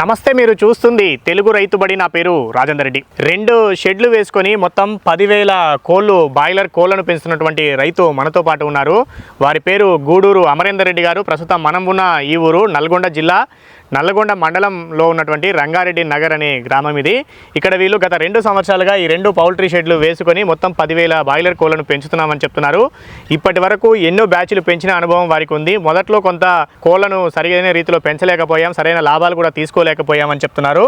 నమస్తే మీరు చూస్తుంది తెలుగు రైతుబడి నా పేరు రాజేందర్ రెడ్డి. రెండు షెడ్లు వేసుకొని మొత్తం పదివేల కోళ్ళు బాయిలర్ కోళ్ళను పెంచుతున్నటువంటి రైతు మనతో పాటు ఉన్నారు. వారి పేరు గూడూరు అమరేందర్ రెడ్డి గారు. ప్రస్తుతం మనం ఉన్న ఈ ఊరు నల్గొండ జిల్లా. నల్లగొండ మండలంలో ఉన్నటువంటి రంగారెడ్డి నగర్ అనే గ్రామం ఇది. ఇక్కడ వీళ్ళు గత రెండు సంవత్సరాలుగా ఈ రెండు పౌల్ట్రీ షెడ్లు వేసుకొని మొత్తం పదివేల బాయిలర్ కోళ్ళను పెంచుతున్నామని చెప్తున్నారు. ఇప్పటి వరకు ఎన్నో బ్యాచ్లు పెంచిన అనుభవం వారికి ఉంది. మొదట్లో కొంత కోళ్ళను సరైన రీతిలో పెంచలేకపోయాం సరైన లాభాలు కూడా తీసుకోలేకపోయామని చెప్తున్నారు.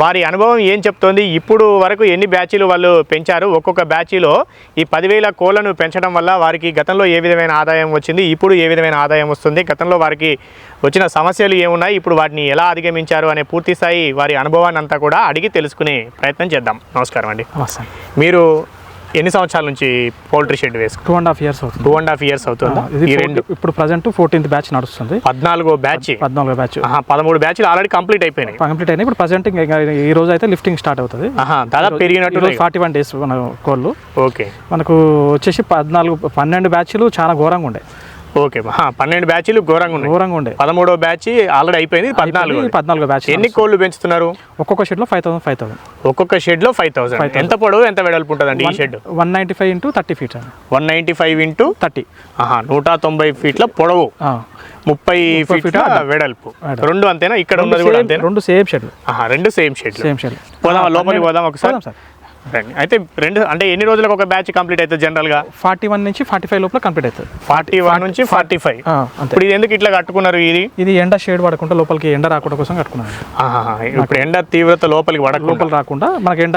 వారి అనుభవం ఏం చెప్తోంది? ఇప్పుడు వరకు ఎన్ని బ్యాచీలు వాళ్ళు పెంచారు? ఒక్కొక్క బ్యాచీలో ఈ పదివేల కోళ్ళను పెంచడం వల్ల వారికి గతంలో ఏ విధమైన ఆదాయం వచ్చింది? ఇప్పుడు ఏ విధమైన ఆదాయం వస్తుంది? గతంలో వారికి వచ్చిన సమస్యలు ఏమున్నాయి? ఇప్పుడు వాటిని ఎలా అధిగమించారు? అనే పూర్తి స్థాయి వారి అనుభవాన్ని అంతా కూడా అడిగి తెలుసుకునే ప్రయత్నం చేద్దాం. నమస్కారం అండి. నమస్తే. మీరు ఎన్ని సంవత్సరాల నుంచి పౌల్ట్రీ షెడ్ వేసుకు టూ అండ్ హాఫ్ ఇయర్స్ అవుతుంది. టూ అండ్ హాఫ్ ఇయర్స్ అవుతుందా? ఈ 40 రెండు ఇప్పుడు ప్రజెంట్ ఫోర్టీన్త్ బ్యాచ్ నడుస్తుంది. పద్నాలుగో బ్యాచ్ పద్నాలుగో బ్యాచ్ పదమూడు బ్యాచ్లు ఆల్రెడీ కంప్లీట్ అయిపోయినాయి. కంప్లీట్ అయినాయి. ఇప్పుడు ప్రజెంట్ ఈ రోజు అయితే లిఫ్టింగ్ స్టార్ట్ అవుతుంది. దాదాపు పెరిగినట్టు ఫార్టీ వన్ డేస్ మన కోళ్ళు. ఓకే. మనకు వచ్చేసి పద్నాలుగు పన్నెండు బ్యాచ్లు చాలా ఘోరంగా ఉండే. ఓకే పన్నెండు బ్యాచ్లు ఘోరంగా ఉన్నాయి. ఘోరంగా ఉండే. పదమూడో బ్యాచ్ ఆల్రెడీ అయిపోయింది పద్నాలుగు పద్నాలుగో బ్యాచ్ ఎన్ని కోళ్ళు పెంచుతున్నారు? ఒక్కొక్క షెడ్లో ఫైవ్ థౌసండ్ ఫైవ్ థౌసండ్ ఒక్కొక్క షెడ్లో ఫైవ్ థౌసండ్ ఎంత పొడవు ఎంత వెడల్పు ఉంటుందండి ఈ shed one ninety five into thirty feet one ninety five into thirty నూట తొంభై ఫీట్ల పొడవు. ముప్పై ఫీట్ల వెడల్పు. రెండు అంతేనా? ఇక్కడ ఉన్నది కూడా అంతేనా? రెండు సేమ్ ఆహా, రెండు సేమ్ షెడ్ సేమ్ షెడ్ పోదాం లోపలికి పోదాం ఒకసారి. అయితే రెండు అంటే ఎన్ని రోజులకు ఒక బ్యాచ్ కంప్లీట్ అవుతుంది జనరల్గా? ఫార్టీ వన్ నుంచి ఫార్టీ ఫైవ్ లోపల కంప్లీట్ అవుతుంది. ఫార్టీ వన్ నుంచి ఫార్టీ ఫైవ్. ఇప్పుడు ఇది ఎందుకు ఇట్లా కట్టుకున్నారు ఇది? ఇది ఎండ షేడ్ పడకుండా లోపలికి ఎండ రాకుండా కోసం కట్టుకున్నాను ఆహాహా, ఇప్పుడు ఎండ తీవ్రత లోపలికి పడకుండా. లోపల రాకుండా మనకి ఎండ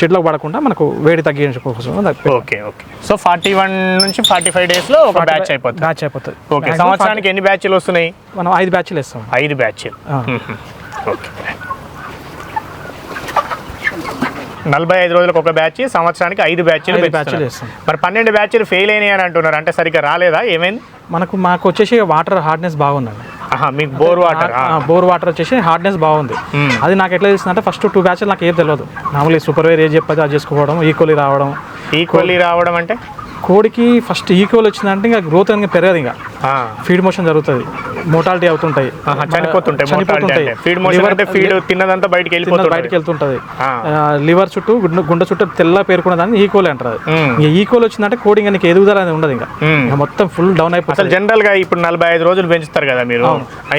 షెడ్లోకి పడకుండా మనకు వేడి తగ్గించే కోసం okay okay. So forty one నుంచి ఫార్టీ ఫైవ్ డేస్లో ఒక బ్యాచ్ అయిపోతుంది. బ్యాచ్ అయిపోతుంది. ఓకే సంవత్సరానికి ఎన్ని బ్యాచ్లు వస్తున్నాయి? మనం ఐదు బ్యాచ్లు వేస్తాం. ఐదు బ్యాచ్లు. ఓకే. నలభై ఐదు రోజులకు ఒక బ్యాచ్ సంవత్సరానికి ఐదు బ్యాచ్లు మరి పన్నెండు బ్యాచ్లు ఫెయిల్ అయినాయి అని అంటున్నారు. అంటే సరిగ్గా రాలేదా? ఏమైంది? మనకు మాకు వచ్చేసి వాటర్ హార్డ్నెస్ బాగుందండి. ఆహా మీకు బోర్ వాటర్ బోర్ వాటర్ వచ్చేసి హార్డ్నెస్ బాగుంది. అది నాకు ఎట్లా తెలిసింది అంటే ఫస్ట్ టూ బ్యాచ్లు నాకు ఏం తెలియదు మామూలుగా సూపర్ వేర్ ఏది చెప్పది అది చేసుకోవడం ఈక్వల్లీ రావడం. ఈక్వల్లీ రావడం అంటే? కోడికి ఫస్ట్ ఈక్వల్ వచ్చిందంటే ఇంకా గ్రోత్ అనేది పెరగదు ఇంకా. ఫీడ్ మోషన్ జరుగుతుంది. మోటాలిటీ అవుతుంటాయి. చనిపోతుంటాయి ఫీడ్ మోషన్ అంటే. ఫీడ్ తిన్నదంతా బయటికి తిన్నది వెళ్ళిపోతుంది బయటకు వెళ్తుంటది. ఆ. లివర్ చుట్టూ గుండె చుట్టూ తెల్ల పేరుకున్న దాన్ని ఈక్వల్ అంటారు. ఇంకా ఈక్వల్ వచ్చిందంటే కోడింగ్ నీకు ఎదుగుదల అనేది ఉండదు ఇంకా. ఇంకా మొత్తం ఫుల్ డౌన్ అసలు అయిపోతుంది జనరల్గా ఇప్పుడు నలభై ఐదు రోజులు పెంచుతారు కదా మీరు.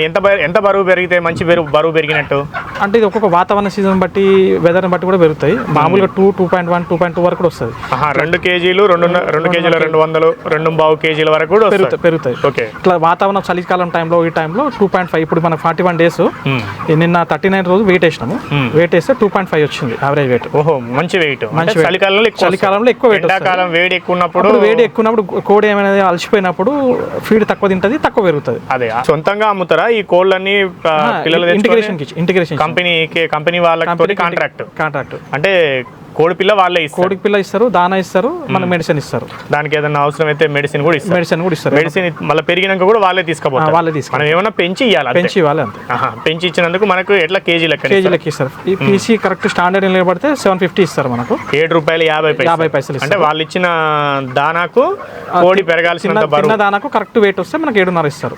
ఎంత ఎంత బరువు పెరిగితే మంచి బరువు బరువు పెరిగినట్టు? అంటే ఇది ఒక్కొక్క వాతావరణ సీజన్ బట్టి వెదర్ని బట్టి కూడా పెరుగుతాయి. మామూలుగా two two point one two point two వరకు కూడా వస్తుంది. రెండు కేజీలు రెండు రెండు కేజీల రెండు వందలు రెండు బావు కేజీల వరకు కూడా. పెరుగుతాయి పెరుగుతాయి. ఓకే. ఇట్లా వాతావరణం చలికాలం టైంలో ఈ టైంలో టూ పాయింట్ ఫైవ్ ఇప్పుడు మనకు ఫార్టీ వన్ డేస్. నిన్న థర్టీ నైన్ రోజు వెయిట్ వేసినాము. వెయిట్ వేస్తే టూ పాయింట్ ఫైవ్ వచ్చింది యావరేజ్ వెయిట్ ఓహో మంచి వెయిట్ మంచి. చలికాలంలో ఎక్కువ చలికాలంలో ఎక్కువ weight వస్తుంది. ఎండాకాలం వేడి ఎక్కువ ఉన్నప్పుడు వేడి ఎక్కున్నప్పుడు కోడి ఏమైనా అలసిపోయినప్పుడు ఫీడ్ తక్కువ తింటది తక్కువ పెరుగుతుంది. అదే సొంతంగా అమ్ముతారా? ఈ కోళ్ళన్నీ ఆ, పిల్లలు ఇంటిగ్రేషన్ ఇంటిగ్రేషన్ కంపెనీ కంపెనీ వాళ్ళకి కాంట్రాక్ట్ కాంట్రాక్ట్ అంటే కోడి పిల్ల వాళ్ళే కోడికి పిల్ల ఇస్తారు దానా ఇస్తారు మన మెడిసిన్ ఇస్తారు. దానికి ఏదైనా అవసరం అయితే మెడిసిన్ కూడా ఇస్తారు. మెడిసిన్ కూడా ఇస్తారు. మెడిసిన్ మళ్ళీ పెరిగినాక కూడా వాళ్ళే తీసుకుపోతారు. వాళ్ళే తీసుకు మనం ఏమన్నా పెంచి ఇవ్వాలి. పెంచి ఇవ్వాలి అంతే. పెంచి ఇచ్చినందుకు మనకు ఎట్లా కేజీ లెక్క కేజీలకి ఇస్తారు? ఈ పీసీ కరెక్ట్ స్టాండర్డ్ నిలబడితే సెవెన్ ఫిఫ్టీ ఇస్తారు మనకు. ఏడు రూపాయలు యాభై యాభై పైసలు అంటే వాళ్ళు ఇచ్చిన దానాకు కోడి పెరగాల్సినంత చిన్న బరువు. దానాకు కరెక్ట్ వెయిట్ వస్తే మనకి ఏడున్నర ఇస్తారు.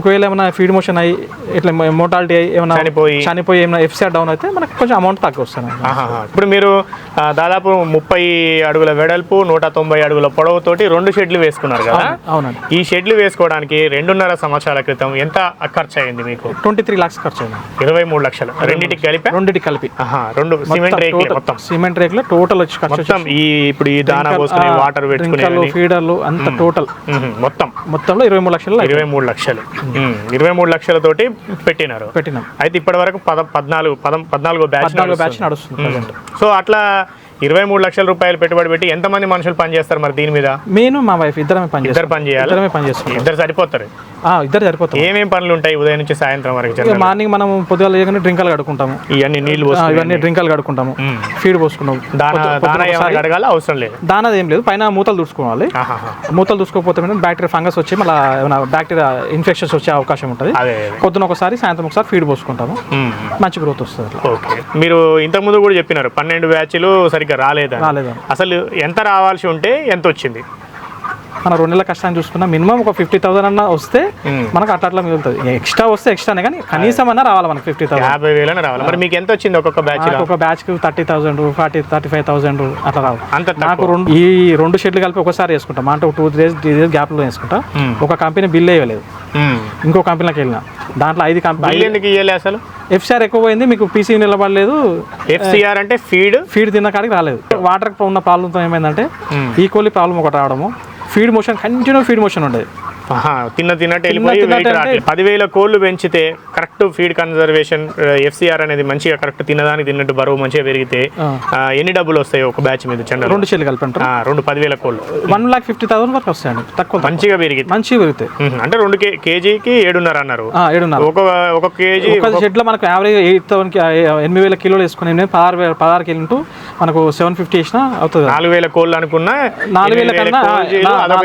ఒకవేళ ఏమైనా ఫీడ్ మోషన్ అయ్యి ఇట్లా మోటాలిటీ అయ్యి ఏమైనా చనిపోయి. చనిపోయి ఏమైనా ఎఫ్సిఆర్ డౌన్ అయితే మనకు కొంచెం అమౌంట్ తక్కువ ఆహాహా. ఇప్పుడు మీరు దాదాపు ముప్పై అడుగుల వెడల్పు నూట తొంభై అడుగుల పొడవుతోటి రెండు షెడ్లు వేసుకున్నారు కదా? అవునండి. ఈ షెడ్లు వేసుకోవడానికి రెండున్నర సంవత్సరాల క్రితం ఎంత ఖర్చు అయింది మీకు? ట్వంటీ త్రీ లాక్స్ ఖర్చు అయింది ఇరవై మూడు లక్షలు. రెండింటికి కలిపి? రెండింటికి కలిపి. రెండు సిమెంట్ రేకులే మొత్తం. సిమెంట్ రేకులో టోటల్ వచ్చి ఖర్చు మొత్తం ఈ ఇప్పుడు ఈ దానా పోసుకుని వాటర్ పెట్టుకుని ఫీడర్లు అంత టోటల్ మొత్తం. మొత్తంలో ఇరవై మూడు లక్షలు ఇరవై మూడు లక్షలు. ఇరవై మూడు లక్షలతోటి పెట్టినారు. పెట్టినాం. అయితే ఇప్పటి వరకు పద పద్నాలుగు పదం పద్నాలుగో బ్యాచ్ బ్యాచ్ నడుస్తుంది. సో అట్లా ఇరవై మూడు లక్షల రూపాయలు పెట్టుబడి పెట్టి ఎంతమంది మనుషులు పని చేస్తారు మరి దీని మీద? నేను మా వైఫ్ ఇద్దరమే పని ఇద్దరు పని చేయాలి? ఇద్దరమే పని చేస్తాం ఇద్దరు సరిపోతారు. ఇద్దరు సరిపోతాం. ఏమేం పనులు ఉంటాయి ఉదయం నుంచి సాయంత్రం వరకు మార్నింగ్ మనం పొద్దుగా లేగానే డ్రింకలు కడుకుంటాము ఇవన్నీ పోసుకుని ఇవన్నీ డ్రింకలు కడుకుంటాము. ఫీడ్ పోసుకుంటాం అడగాల అవసరం లేదు. దానాది ఏం లేదు. పైన మూతలు దుడుచుకోవాలి. ఆహాహా. మూతలు దుడుచుకోకపోతే బ్యాక్టీరియా ఫంగస్ వచ్చి మళ్ళీ బ్యాక్టీరియా ఇన్ఫెక్షన్స్ వచ్చే అవకాశం ఉంటుంది. పొద్దున ఒకసారి సాయంత్రం ఒకసారి ఫీడ్ పోసుకుంటాము. మంచి గ్రోత్ వస్తుంది ఓకే. మీరు ఇంతకుముందు కూడా చెప్పినారు పన్నెండు బ్యాచ్లు సరిగ్గా రాలేదని. రాలేదని. అసలు ఎంత రావాల్సి ఉంటే ఎంత వచ్చింది? మన రెండు నెలల కష్టాన్ని చూసుకున్నా మినిమం ఒక ఫిఫ్టీ థౌసండ్ అన్న వస్తే. మనకు అట్లా అట్లా మిగులుతుంది. ఎక్స్ట్రా వస్తే ఎక్స్ట్రానే కానీ కనీసం అన్న రావాలి మనకి ఫిఫ్టీ థౌసండ్. యాభై వేలని రావాలి. మరి మీకు ఎంత వచ్చింది ఒక్కొక్క బ్యాచ్ ఒక బ్యాచ్కి thirty thousand forty thirty five thousand అట్లా రావు అంత నాకు రెండు ఈ రెండు షెడ్లు కలిపి ఒకసారి వేసుకుంటాం అంటే ఒక టూ డేస్ త్రీ డేస్ గ్యాప్లో వేసుకుంటా మ్మ్. ఒక కంపెనీ బిల్ వేయలేదు. ఇంకో కంపెనీలోకి వెళ్ళిన. దాంట్లో ఐదు కంపెనీ అసలు? ఎఫ్సిఆర్ ఎక్కువ పోయింది మీకు పీసీ నిలబడలేదు. ఎఫ్సిఆర్ అంటే ఫీడ్ ఫీడ్ తిన్న కాడికి రాలేదు. వాటర్ ఉన్న ప్రాబ్లంతో ఏమైందంటే. ఈక్వల్లీ ప్రాబ్లం ఒకటి రావడము. Feed motion continue feed motion ఉండేది తిన్న తిన్నట్టు వెళ్ళిపోయి. పదివేల కోళ్ళు పెంచితే కరెక్ట్ ఫీడ్ కన్జర్వేషన్ ఎఫ్సిఆర్ అనేది మంచిగా కరెక్ట్ తినదానికి తిన్నట్టు బరువు మంచిగా పెరిగితే ఎన్ని డబ్బులు వస్తాయి ఒక బ్యాచ్ మీద చండ రెండు షెడ్లు కలిపి రెండు పదివేల కోళ్ళు వన్ లాక్ ఫిఫ్టీ థౌసండ్ వరకు వస్తాయండి తక్కువ మంచిగా పెరిగింది మంచిగా పెరుగుతాయి. మ్మ్. అంటే రెండు కే కేజీకి ఏడున్నర అన్నారు. ఏడున్నర. ఒక ఒక కేజీ ఒక షెడ్లో మనకు యావరేజ్ ఎయిట్ థౌసండ్ ఎనిమిది వేల కిలోలు వేసుకుని పదహారు వేల పదహారు కిలో మనకు సెవెన్ ఫిఫ్టీ వేసినా అవుతుంది నాలుగు వేల కోళ్ళు అనుకున్నా నాలుగు వేల కన్నా,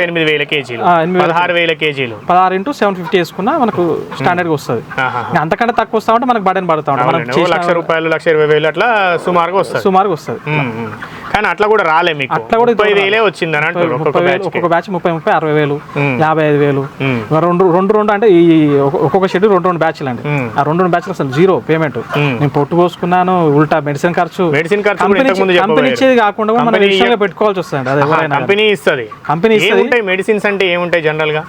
ఎనిమిది వేల కేజీలు. ఎనిమిది వేల పదహారు వేల కేజీలు. పదహారు ఇంటూ సెవెన్ ఫిఫ్టీ వేసుకున్నా మనకు స్టాండర్డ్గా వస్తుంది. అంతకంటే తక్కువ వస్తా ఉంటే మనకు బటన్ పడుతూ. ఓ లక్ష రూపాయలు లక్ష ఇరవై వేలు అట్లా సుమారుగా వస్తుంది. సుమారుగా వస్తుంది. కానీ అట్లా కూడా రాలే మీకు. అట్లా కూడా ముప్పై వేలే వచ్చిందని అంటారు ఒక్కొక్క బ్యాచ్ ముప్పై ముప్పై అరవై వేలు. యాభై ఐదు వేలు. రెండు రెండు రెండు అంటే ఈ ఒక్కొ- ఒక్కొక్క షెడ్యూల్ రెండు రెండు బ్యాచ్లు అండి. ఆ రెండు రెండు బ్యాచ్లు అసలు జీరో పేమెంట్. నేను పొట్టు పోసుకున్నాను ఉల్టా మెడిసిన్ ఖర్చు. మెడిసిన్ ఖర్చు కంపెనీ. ఇచ్చేది కాకుండా కూడా మనం పెట్టుకోవాల్సి వస్తుంది అది. కంపెనీ ఇస్తుంది. కంపెనీ ఇస్తుంది. మెడిసిన్స్ అంటే ఏముంటాయి జనరల్గా?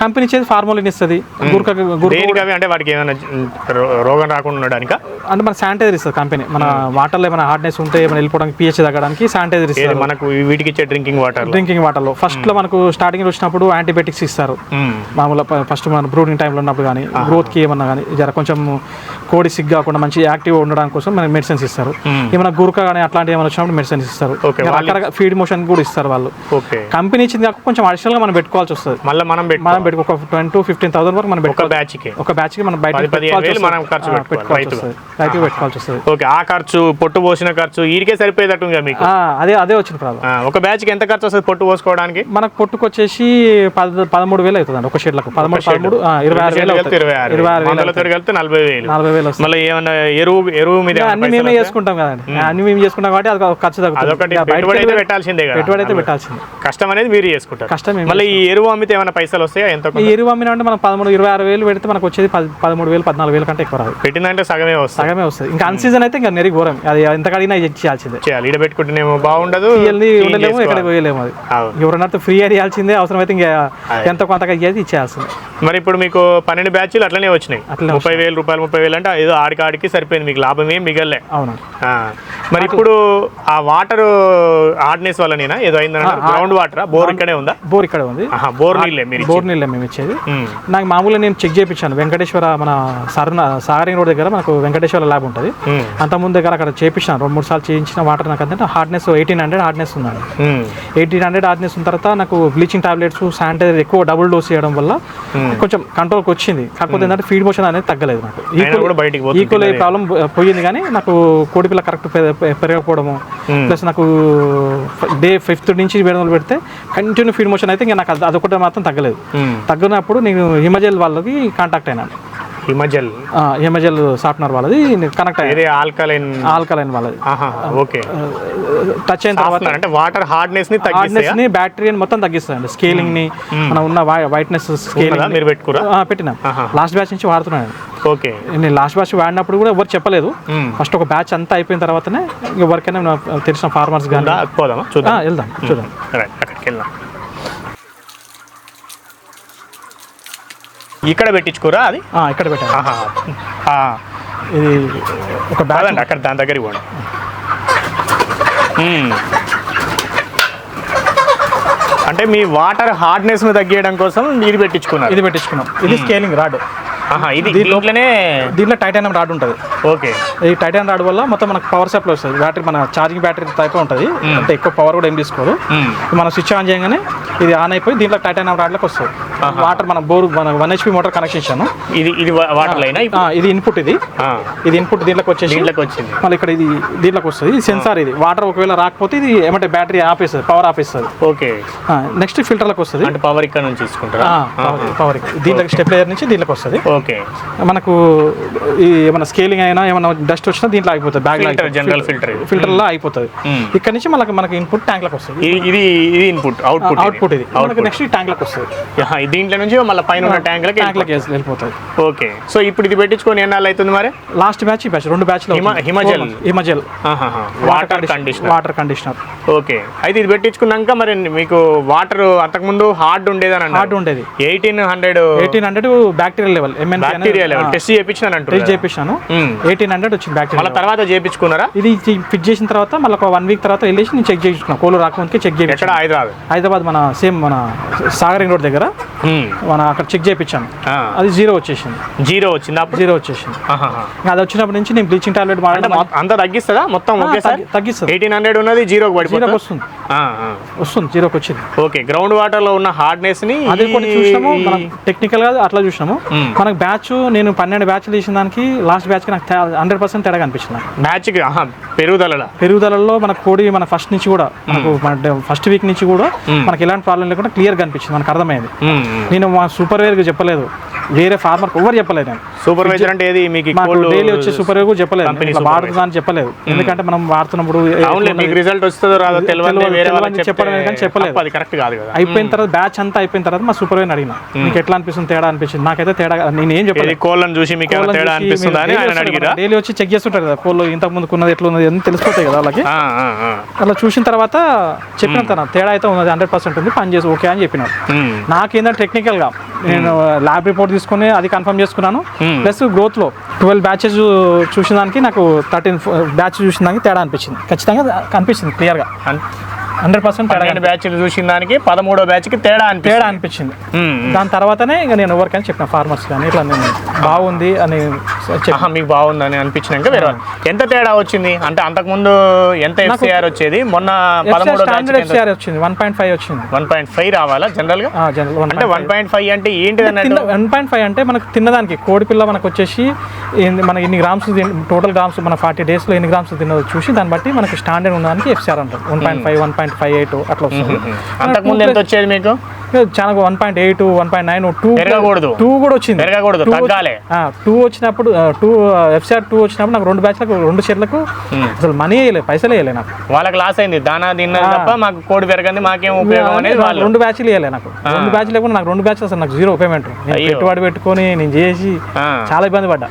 కంపెనీ ఇచ్చేది ఫార్మోలిన్ ఇస్తుంది. గురక అంటే వాటికి ఏమైనా రోగం రాకుండా ఉండడానిక? అంటే మన శానిటైజర్ ఇస్తుంది కంపెనీ. మన వాటర్లో ఏమైనా హార్డ్నెస్ ఉంటే ఏమైనా వెళ్ళిపోవడానికి పిహెచ్ తగ్గడానికి శానిటైజర్ ఏది ఇస్తారు. మనకు వీటికి ఇచ్చే డ్రింకింగ్ వాటర్ డ్రింకింగ్ వాటర్లో ఫస్ట్లో మనకు స్టార్టింగ్ వచ్చినప్పుడు యాంటీబయాటిక్స్ ఇస్తారు. మామూలు ఫస్ట్ మన బ్రూడింగ్ టైంలో ఉన్నప్పుడు కానీ గ్రోత్కి ఏమన్నా కానీ జర కొంచెం కోడి సిగ్ కాకుండా మంచి యాక్టివ్ ఉండడానికి కోసం మనకి మెడిసిన్స్ ఇస్తారు. ఏమైనా గురక కానీ అట్లాంటివి ఏమైనా వచ్చినప్పుడు మెడిసిన్స్ ఇస్తారు. రకరకాల ఫీడ్ మోషన్ కూడా ఇస్తారు వాళ్ళు. ఓకే. కంపెనీ ఇచ్చింది కాక కొంచెం అడిషనల్గా మనం పెట్టుకోవాల్సి వస్తుంది. మళ్ళీ మనం పెట్టుకో ఒక ట్వంటీ టు ఫిఫ్టీన్ థౌసండ్ వరకు మనం ఒక పెట్టుకోవాలి. బ్యాచ్కి ఒక బ్యాచ్కి మనం బయట మనం ఖర్చు పెట్టుకోవాలి, పెట్టుకోవాల్సి. వస్తుంది. రైతుగా పెట్టుకోవాల్సి వస్తుంది. ఓకే ఆ ఖర్చు పొట్టు పోసిన ఖర్చు వీరికే సరిపోయేటట్టుందిగా మీకు? అదే అదే వచ్చిన ప్రాబ్లం. ఒక బ్యాచ్కి ఎంత ఖర్చు వస్తుంది పొట్టు పోసుకోవడానికి? మనకు పొట్టుకొచ్చేసి పద పదమూడు వేలు అవుతుందండి ఒక షెడ్లకు. పదమూడు. పదమూడు ఇరవై ఆరు వేలు అవుతుంది. ఇరవై ఆరు ఇరవై ఆరు వేలు కలిపితే నలభై వేలు. నలభై వేలు మళ్ళీ ఏమన్నా ఎరువు ఎరువు మీద అన్ని మేమే? చేసుకుంటాం కదండి. అన్ని మేము చేసుకుంటాం కాబట్టి అది ఖర్చు తగ్గుతుంది. బయటికి పెట్టాల్సిందే పెట్టుబడి అయితే పెట్టాల్సింది. కష్టం అనేది మీరు చేసుకుంటారు. కష్టం మళ్ళీ ఈ ఎరువు అమ్మితే ఏమైనా పైసలు వస్తాయా? ఈ ఎరువు అమ్మిన అంటే మనం పదమూడు ఇరవై ఆరు వేలు పెడితే మనకు వచ్చేది పది పదమూడు వేలు పద్నాలుగు వేలు కంటే ఎక్కువ రాదు. పెట్టిందంటే సగమే వస్తుంది. సగమే వస్తుంది. ఇంకా అన్ సీజన్ అయితే ఇంకా నెరి ఘోరం అది ఎంత కడిగినా ఇచ్చేయాల్సిందే చేయాలి. ఈడ పెట్టుకుంటేనేమో బాగుండదు. ఉండలేము. ఎక్కడికి పోయలేము అది. ఎవరన్నా ఫ్రీ ఇవ్వాల్సిందే. అవసరం అయితే ఇంకా ఎంత కొంతగా ఇచ్చేది ఇచ్చేయాల్సిందే. మరి ఇప్పుడు మీకు పన్నెండు బ్యాచ్లు అట్లనే వచ్చినాయి. ముప్పై వేలు రూపాయలు ముప్పై వేలు అంటే ఏదో ఆడికి ఆడికి సరిపోయింది మీకు లాభం ఏం మిగలే. అవును. మరి ఇప్పుడు ఆ వాటర్ హార్డ్నెస్ వల్లనేనా? ఏదో అయిందంటే గ్రౌండ్ వాటర్? బోర్ ఇక్కడే ఉందా? బోర్ ఇక్కడ ఉంది. బోర్ నీళ్ళే మీరు బోర్ నీళ్ళే మేము ఇచ్చేది. నాకు మామూలుగా నేను చెక్ చేయించాను. వెంకటేశ్వర మన సరణ సాగరింగ్ రోడ్ దగ్గర మనకు వెంకటేశ్వర ల్యాబ్ ఉంటుంది. ఉమ్. అంత ముందు దగ్గర అక్కడ చేయించాను. రెండు మూడు సార్లు చేయించిన వాటర్ నాకు అంటే హార్డ్నెస్ ఎయిటీన్ హండ్రెడ్ హార్డ్నెస్ ఉందండి. ఎయిటీన్ హండ్రెడ్ హార్డ్నెస్ ఉన్న తర్వాత నాకు బ్లీచింగ్ టాబ్లెట్స్ శానిటైజర్ ఎక్కువ డబుల్ డోస్ చేయడం వల్ల కొంచెం కంట్రోల్కి వచ్చింది. కాకపోతే ఏంటంటే ఫీడ్ మోషన్ అనేది తగ్గలేదు నాకు. అయినా కూడా బయటికి పోతుంది ఈక్వల్ ప్రాబ్లం పోయింది కానీ నాకు కోడిపిల్ల కరెక్ట్ పెరగకపోవడము. ప్లస్ నాకు డే ఫిఫ్త్ నుంచి వేడి పెడితే కంటిన్యూ ఫీడ్ మోషన్ అయితే ఇంకా నాకు అది- అదొకటి మాత్రం తగ్గలేదు. తగ్గినప్పుడు నేను హిమజల్ వాళ్ళకి కాంటాక్ట్ అయినాను హిమజల్. హిమజల్ సాఫ్ట్వేర్ వాళ్ళది కనెక్ట్ అయ్యాను ఏదే ఆల్కలైన్ ఆల్కలైన్ వాళ్ళది. ఓకే. టచ్ అయిన తర్వాత అంటే వాటర్ హార్డ్నెస్ని హార్డ్నెస్ని బ్యాటరీని మొత్తం తగ్గిస్తుంది స్కేలింగ్ని మనం ఉన్న వైట్నెస్ స్కేలింగ్ మీరు పెట్టుకురా? పెట్టినా. లాస్ట్ బ్యాచ్ నుంచి వాడుతున్నాను ఓకే. నేను లాస్ట్ బ్యాచ్ వాడినప్పుడు కూడా ఎవరు చెప్పలేదు. ఫస్ట్ ఒక బ్యాచ్ అంతా అయిపోయిన తర్వాతనే ఎవరికైనా తెలిసిన ఫార్మర్స్ కానీ వెళ్దాం చూద్దాం. రైట్ అక్కడికి వెళ్దాం. ఇక్కడ పెట్టించుకోరా అది? ఇక్కడ పెట్టాను ఆ, ఇది ఒక బ్యాచ్ కాదండి అక్కడ దాని దగ్గరికి పోండి. మ్మ్. అంటే మీ వాటర్ హార్డ్నెస్ను తగ్గించడం కోసం ఇది పెట్టించుకున్నారు. ఇది పెట్టించుకున్నాం. ఇది స్కేలింగ్ రాడ్. ఇది దీంట్లోనే దీంట్లో టైటానియం రాడ్ ఉంటుంది. ఓకే. ఈ టైటాన్ రాడ్ వల్ల మొత్తం మనకు పవర్ సప్లై వస్తుంది. బ్యాటరీ మన ఛార్జింగ్ బ్యాటరీ టైప్ ఉంటుంది. అంటే ఎక్కువ పవర్ కూడా ఏం తీసుకోదు. మనం స్విచ్ ఆన్ చేయగానే ఇది ఆన్ అయిపోయి దీంట్లో టైటానియం రాడ్లకు వస్తుంది. వాటర్ మన బోర్ మన వన్ హెచ్పి మోటార్ కనెక్షన్ ఇచ్చాను. ఇది ఇది వాటర్ లైనా ఇది ఇన్పుట్ ఇది. ఇది ఇన్పుట్ దీంట్లోకి వచ్చేసి దీంట్లోకి వచ్చింది. మళ్ళీ ఇక్కడ ఇది దీంట్లోకి వస్తుంది. ఇది సెన్సార్ ఇది. వాటర్ ఒకవేళ రాకపోతే ఇది ఏమంటే బ్యాటరీ ఆపేస్తుంది పవర్ ఆపేస్తుంది ఓకే. నెక్స్ట్ ఫిల్టర్లకు వస్తుంది. అంటే పవర్ ఇక్కడ నుంచి తీసుకుంటారా? పవర్ దీంట్లోకి స్టెప్లైజర్ నుంచి దీంట్లోకి వస్తుంది. ఓకే. మనకు ఈ మన స్కేలింగ్ అయినా ఏమైనా డస్ట్ వచ్చినా దీంట్లో అయిపోతుంది బ్యాగ్ general filter. ఇది. ఫిల్టర్లో అయిపోతుంది. ఇక్కడ నుంచి మనకి మనకి ఇన్పుట్ ట్యాంక్లకు వస్తుంది. ఇది ఇది ఇన్పుట్ అవుట్పుట్ అవుట్పుట్ ఇది. నెక్స్ట్ ట్యాంక్లకు వస్తుంది. దీంట్లో నుంచి మళ్ళీ పైన ఉన్న ట్యాంక్లకి ట్యాంక్లకు వెళ్ళిపోతుంది. ఓకే. సో ఇప్పుడు ఇది పెట్టించుకొని ఎన్నాళ్ళు అవుతుంది మరి? లాస్ట్ బ్యాచ్ ఈ బ్యాచ్ రెండు బ్యాచ్లు Hima- Himajal. Himajal. Water conditioner water conditioner okay. అయితే ఇది పెట్టించుకున్నాక మరి మీకు వాటర్ అంతకుముందు హార్డ్ ఉండేదని హార్డ్ ఉండేది. Eighteen hundred eighteen hundred bacterial level bacteria level test చేయించిన అంటారు టెస్ట్ చేయించాను. ఎయిటీన్ హండ్రెడ్ వచ్చింది మళ్ళీ బ్యాక్టీరియా తర్వాత చేయించుకున్నారా? ఇది ఫిట్ చేసిన తర్వాత మళ్ళీ ఒక వన్ వీక్ తర్వాత వెళ్ళేసి నేను చెక్ చేయించుకున్నాను కోళ్ళు రాకముందుకే చెక్ చేయించాను హైదరాబాద్. హైదరాబాద్ మన సేమ్ మన సాగరింగ్ రోడ్ దగ్గర. మన అక్కడ చెక్ చేయించాను. అది జీరో వచ్చేసింది. జీరో వచ్చింది అప్పుడు జీరో వచ్చేసింది. అది వచ్చినప్పటి నుంచి నేను బ్లీచింగ్ టాబ్లెట్ వాడడం అంతా తగ్గిస్తుందా? మొత్తం ఒకేసారి? తగ్గి- తగ్గిస్తుంది. ఎయిటీన్ హండ్రెడ్ ఉన్నది జీరోకి పడిపోతుంది వస్తుంది. వస్తుంది జీరోకి వచ్చింది. ఓకే గ్రౌండ్ వాటర్లో ఉన్న హార్డ్నెస్ని అదే కూడా చూసినాము మనం టెక్నికల్గా అట్లా చూసినాము. మనకు బ్యాచ్ నేను పన్నెండు బ్యాచ్లు తీసిన దానికి లాస్ట్ బ్యాచ్కి నాకు హండ్రెడ్ పర్సెంట్ తేడా కనిపించింది కి ఆహా, పెరుగుదల పెరుగుదలలో మన కోడి మన ఫస్ట్ నుంచి కూడా మనకు మన ఫస్ట్ వీక్ నుంచి కూడా. మనకి ఎలాంటి ప్రాబ్లం లేకుండా క్లియర్ కనిపించింది మనకు అర్థమైంది. నేను మా సూపర్ వేర్కి చెప్పలేదు. వేరే ఫార్మర్ ఎవరు చెప్పలేదు నేను. సూపర్వైజర్ అంటే ఏది? మీకు మాకు డైలీ వచ్చే సూపర్ వేర్ కూడా చెప్పలేదు. వాడుతుందా అని చెప్పలేదు. ఎందుకంటే మనం వాడుతున్నప్పుడు మీకు రిజల్ట్ వస్తుందో రాదో తెలియదు చెప్పడం కానీ చెప్పలేదు. అది కరెక్ట్ కాదు కదా. అయిపోయిన తర్వాత బ్యాచ్ అంతా అయిపోయిన తర్వాత మా సూపర్ వేర్ అడిగిన. నీకు ఎట్లా అనిపిస్తుంది? తేడా అనిపించింది? నాకైతే తేడా నేను ఏం చెప్పలేదు. కోళ్ళని చూసి మీకు తేడా అనిపిస్తుందా అని అడిగిరా? డైలీ వచ్చి చెక్ చేస్తుంటారు కదా కోళ్ళు ఇంతకు ముందుకు ఉన్నది ఎట్లా ఉన్నది అని తెలిసిపోతాయి కదా వాళ్ళకి. అలా చూసిన తర్వాత చెప్పిన తన తేడా అయితే ఉన్నది హండ్రెడ్ పర్సెంట్ ఉంది పని చేసి ఓకే అని చెప్పినాడు. నాకేంటంటే టెక్నికల్గా నేను ల్యాబ్ రిపోర్ట్ తీసుకొని అది కన్ఫర్మ్ చేసుకున్నాను. ప్లస్ గ్రోత్లో ట్వెల్వ్ బ్యాచెస్ చూసిన దానికి నాకు థర్టీన్ బ్యాచ్ చూసిన దానికి తేడా అనిపించింది. ఖచ్చితంగా కనిపించింది క్లియర్గా హండ్రెడ్ పర్సెంట్ పన్నెండు బ్యాచ్లు చూసిన దానికి పదమూడో బ్యాచ్కి తేడా తేడా అనిపించింది. దాని తర్వాతనే ఇక నేను ఎవరికైనా చెప్పిన ఫార్మర్స్ కానీ ఇట్లా నేను బాగుంది అని మీకు బాగుందని అనిపించినాక వేరే. ఎంత తేడా వచ్చింది? అంటే అంతకుముందు ఎంత ఎఫ్సిఆర్ వచ్చేది? మొన్న పదమూడో బ్యాచ్ ఎఫ్సిఆర్ వచ్చింది. వన్ పాయింట్ ఫైవ్ వచ్చింది. వన్ పాయింట్ ఫైవ్ రావాలా జనరల్గా? జనరల్ అంటే వన్ పాయింట్ ఫైవ్ అంటే ఏంటిది అన్నట్టు? వన్ పాయింట్ ఫైవ్ అంటే మనకు తిన్నదానికి కోడి పిల్ల మనకు వచ్చేసి మనకి ఇన్ని గ్రామ్స్ టోటల్ గ్రామ్స్ మన ఫార్టీ డేస్లో ఎన్ని గ్రామ్స్ తిన్నదో చూసి దాన్ని బట్టి మనకి స్టాండర్డ్ ఉన్నదానికి ఎఫ్సిఆర్ అంటారు. One point five one point five eight అట్లా వస్తుంది. అంతకుముందు ఎంత వచ్చేది మీకు? చాలా one point eight one point nine two పెరగకూడదు. Two కూడా వచ్చింది పెరగకూడదు, తగ్గాలి. టూ వచ్చినప్పుడు టూ ఎఫ్సిఆర్ టూ వచ్చినప్పుడు నాకు రెండు బ్యాచ్లకు రెండు షేర్లకు అసలు మనీ వేయలేదు పైసలు వేయలే నాకు వాళ్ళకి లాస్ అయింది దానా తిన్నది తప్ప మాకు కోడి పెరగంది మాకేం ఉపయోగం అనేది వాళ్ళు రెండు బ్యాచ్లు వేయలే నాకు రెండు బ్యాచ్లు లేకుండా నాకు రెండు బ్యాచ్లు అసలు నాకు జీరో పేమెంట్. పెట్టుబడి పెట్టుకొని నేను చేసి. చాలా ఇబ్బంది పడ్డా.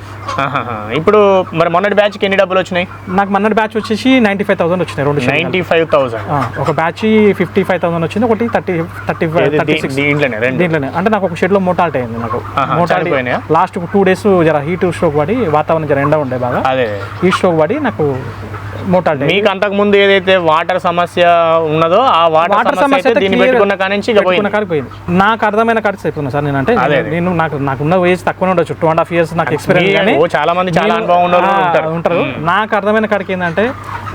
ఇప్పుడు మరి మొన్నటి బ్యాచ్కి ఎన్ని డబ్బులు వచ్చినాయి నాకు మొన్నటి బ్యాచ్ వచ్చేసి నైంటీ ఫైవ్ థౌసండ్ వచ్చినాయి రెండు. నైన్టీ ఫైవ్ థౌసండ్ ఒక బ్యాచ్ ఫిఫ్టీ ఫైవ్ థౌసండ్ వచ్చింది ఒకటి థర్టీ థర్టీ ఫైవ్ దీంట్లోనే. అంటే నాకు ఒక షెడ్లో మోటాలిటీ అయింది నాకు. మోటాలిటీ? లాస్ట్ టూ డేస్ జర హీట్ స్ట్రోక్ పడి వాతావరణం జర ఎండ ఉండే బాగా. ఈ స్ట్రోక్ పడి నాకు మోటాలిటీ మీకు అంతకు ముందు ఏదైతే వాటర్ సమస్య ఉన్నదో ఆ వాటర్ సమస్య దీన్ని పెట్టుకున్న కానించి పోయింది. నాకు అర్థమైన కాడికి చెప్తున్నా సార్ నేను అంటే నేను- నేను నాకు నాకున్న వయసు తక్కువ ఉండొచ్చు. టూ అండ్ హాఫ్ ఇయర్స్ నాకు ఎక్స్పీరియన్స్ కానీ చాలా మంది చాలా అనుభవం ఉన్న ఉంటారు. నాకు అర్థమైన కాడికి ఏంటంటే